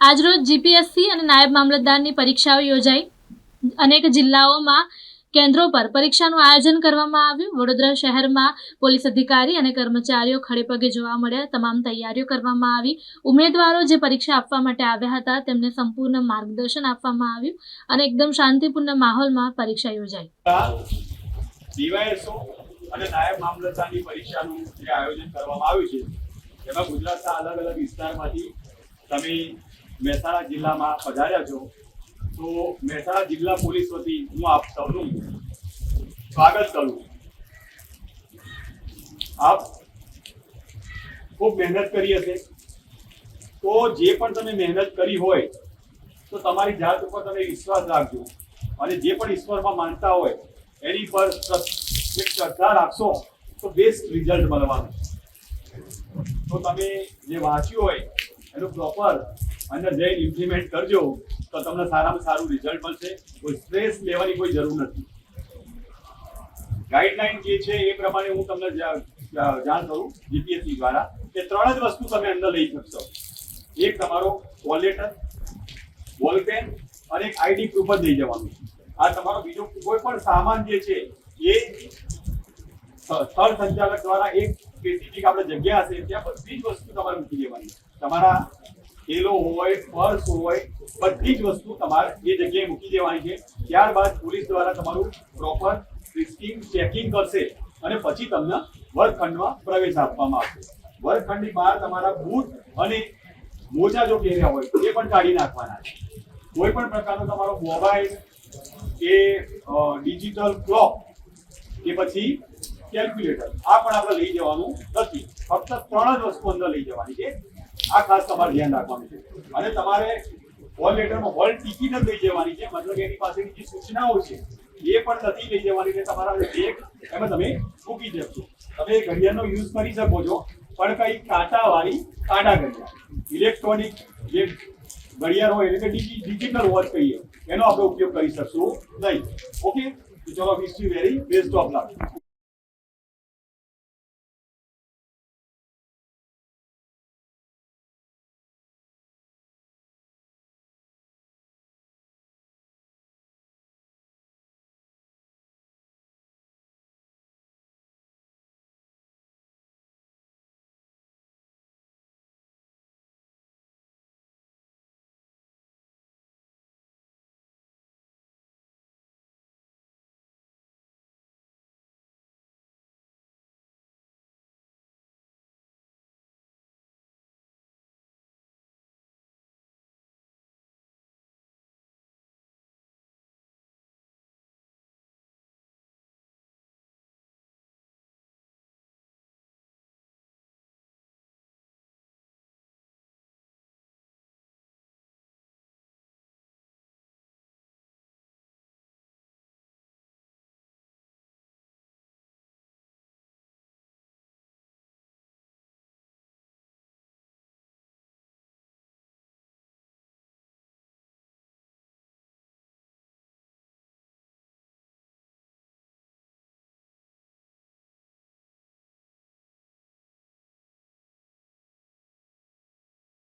આજરોજ જીપીએસસી અને નાયબ મામલતદારની પરીક્ષાઓ યોજાઈ. અનેક જિલ્લાઓમાં કેન્દ્રો પર પરીક્ષાનું આયોજન કરવામાં આવ્યું. વડોદરા શહેરમાં પોલીસ અધિકારી અને કર્મચારીઓ ખડેપગે જોવા મળ્યા. તમામ તૈયારીઓ કરવામાં આવી. ઉમેદવારો જે પરીક્ષા આપવા માટે આવ્યા હતા, તેમને સંપૂર્ણ માર્ગદર્શન આપવામાં આવ્યું અને એકદમ શાંતિપૂર્ણ માહોલમાં પરીક્ષા યોજાઈ. અને નાયબ મામલતદારની પરીક્ષાનું જે આયોજન કરવામાં આવ્યું છે એમાં ગુજરાતના અલગ અલગ વિસ્તારમાંથી તમે મહેસાણા જિલ્લામાં પધાર્યા છો, તો મહેસાણા જિલ્લા પોલીસ વતી હું આપ સૌનું સ્વાગત કરું આપ ખૂબ મહેનત કરી હશે. તો જે પણ તમે મહેનત કરી હોય, તો તમારી જાત ઉપર તમે વિશ્વાસ રાખજો. અને જે પણ ઈશ્વરમાં માનતા હોય, એની પર એક શ્રદ્ધા રાખશો, તો બેસ્ટ રિઝલ્ટ મળવાનું તો તમે જે વાંચ્યું હોય, એનું પ્રોપર અંદર જે ઇમ્પ્લિમેન્ટ કરજો, તો તમને સારામાં સારું રિઝલ્ટ મળશે. કોઈ સ્ટ્રેસ લેવાની કોઈ જરૂર નથી. ગાઈડલાઈન જે છે એ પ્રમાણે હું તમને જાણ કરું જીપીએસસી દ્વારા કે ત્રણ જ વસ્તુ તમે અંદર લઈ શકશો. એક તમારો કોલ લેટર બોલ પેન અને એક આઈડી પ્રૂફ જ લઈ જવાનું. આ તમારો બીજો કોઈ પણ સામાન જે છે એ સ્થળ સંચાલક દ્વારા એક સ્પેસિફિક આપણે જગ્યા હશે, ત્યાં બધી જ વસ્તુ તમારે મૂકી દેવાની. તમારા થેલો હોય પર્સ હોય, બધી જ વસ્તુ તમારે એ જગ્યાએ મૂકી દેવાની છે. ત્યારબાદ પોલીસ દ્વારા તમારું પ્રોપર ફ્રિસ્કિંગ ચેકિંગ કરશે અને પછી તમને વર્ગખંડમાં પ્રવેશ આપવામાં આવશે. વર્ગખંડની બહાર તમારા બૂટ અને મોજા જો પહેર્યા હોય, એ પણ કાઢી નાખવાના છે. કોઈ પણ પ્રકારનો તમારો મોબાઈલ કે ડિજિટલ ક્લોક કે પછી કેલ્ક્યુલેટર આ પણ આપણે લઈ જવાનું નથી. ફક્ત ત્રણ જ વસ્તુ અંદર લઈ જવાની છે. આ ખાસ તમારે ધ્યાન રાખવાનું છે. અને તમારે હોલ લેટરમાં હોલ ટિકિટ જ લઈ જવાની છે, મતલબ એની પાસેની જે સૂચનાઓ છે, એ પણ નથી લઈ જવાની કે તમારા બેગ એમાં તમે મૂકી શકશો તમે ઘડિયાળનો યુઝ કરી શકો છો, પણ કઈ કાંટાવાળી કાંટા ઘડિયાળ. ઇલેક્ટ્રોનિક જે ઘડિયાળ હોય, એટલે કે ડિજિટલ વોચ કહીએ, એનો આપણે ઉપયોગ કરી શકશું નહીં. ઓકે તો ચલો wish you very best of luck